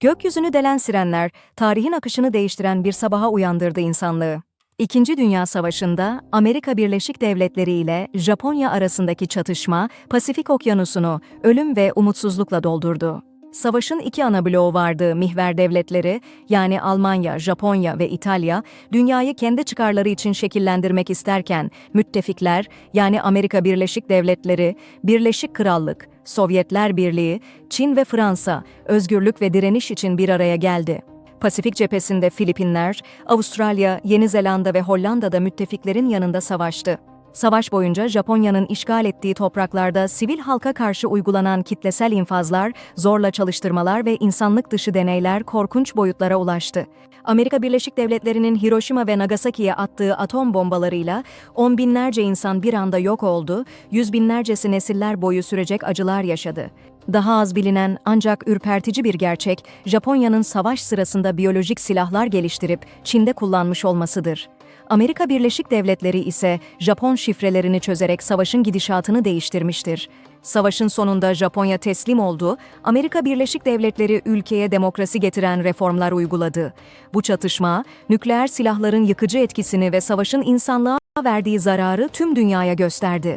Gökyüzünü delen sirenler, tarihin akışını değiştiren bir sabaha uyandırdı insanlığı. İkinci Dünya Savaşı'nda Amerika Birleşik Devletleri ile Japonya arasındaki çatışma Pasifik Okyanusu'nu ölüm ve umutsuzlukla doldurdu. Savaşın iki ana bloğu vardı mihver devletleri, yani Almanya, Japonya ve İtalya, dünyayı kendi çıkarları için şekillendirmek isterken, müttefikler, yani Amerika Birleşik Devletleri, Birleşik Krallık, Sovyetler Birliği, Çin ve Fransa, özgürlük ve direniş için bir araya geldi. Pasifik cephesinde Filipinler, Avustralya, Yeni Zelanda ve Hollanda'da müttefiklerin yanında savaştı. Savaş boyunca Japonya'nın işgal ettiği topraklarda sivil halka karşı uygulanan kitlesel infazlar, zorla çalıştırmalar ve insanlık dışı deneyler korkunç boyutlara ulaştı. Amerika Birleşik Devletleri'nin Hiroşima ve Nagasaki'ye attığı atom bombalarıyla on binlerce insan bir anda yok oldu, yüz binlercesi nesiller boyu sürecek acılar yaşadı. Daha az bilinen ancak ürpertici bir gerçek, Japonya'nın savaş sırasında biyolojik silahlar geliştirip Çin'de kullanmış olmasıdır. Amerika Birleşik Devletleri ise Japon şifrelerini çözerek savaşın gidişatını değiştirmiştir. Savaşın sonunda Japonya teslim oldu, Amerika Birleşik Devletleri ülkeye demokrasi getiren reformlar uyguladı. Bu çatışma, nükleer silahların yıkıcı etkisini ve savaşın insanlığa verdiği zararı tüm dünyaya gösterdi.